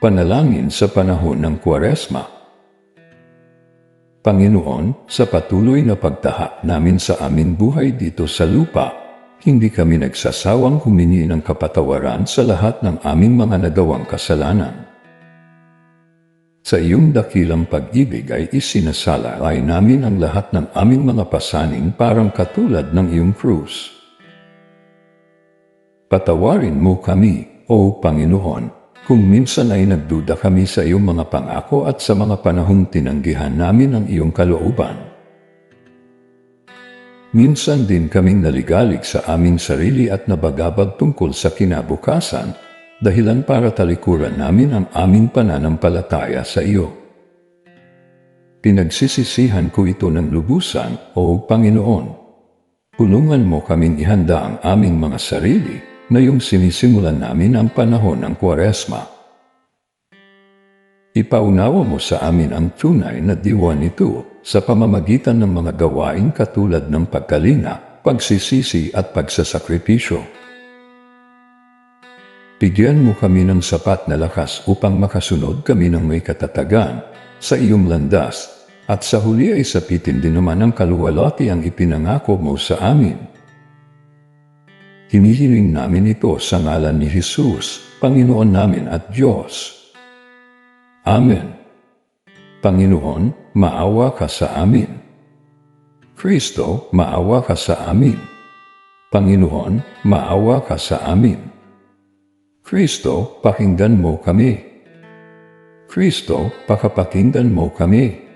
Panalangin sa panahon ng Kwaresma. Panginoon, sa patuloy na pagtaha namin sa aming buhay dito sa lupa, hindi kami nagsasawang humingi ng kapatawaran sa lahat ng aming mga nagawang kasalanan. Sa iyong dakilang pag-ibig ay isinasalalay namin ang lahat ng aming mga pasaning parang katulad ng iyong krus. Patawarin mo kami, O Panginoon, kung minsan ay nagduda kami sa iyong mga pangako at sa mga panahong tinanggihan namin ang iyong kalooban. Minsan din kaming naligalig sa aming sarili at nabagabag tungkol sa kinabukasan, dahilan para talikuran namin ang aming pananampalataya sa iyo. Pinagsisisihan ko ito ng lubusan, O Panginoon. Tulungan mo kaming ihanda ang aming mga sarili na yung sinisimulan namin ang panahon ng Kwaresma. Ipaunawa mo sa amin ang tunay na diwa nito sa pamamagitan ng mga gawain katulad ng pagkalinga, pagsisisi at pagsasakripisyo. Bigyan mo kami ng sapat na lakas upang makasunod kami ng may katatagan sa iyong landas at sa huli ay sapitin din naman ang kaluwalhati ang ipinangako mo sa amin. Hinihiling namin ito sa ngalan ni Jesus, Panginoon namin at Diyos. Amen. Panginoon, maawa ka sa amin. Kristo, maawa ka sa amin. Panginoon, maawa ka sa amin. Kristo, pakinggan mo kami. Kristo, pakapakinggan mo kami.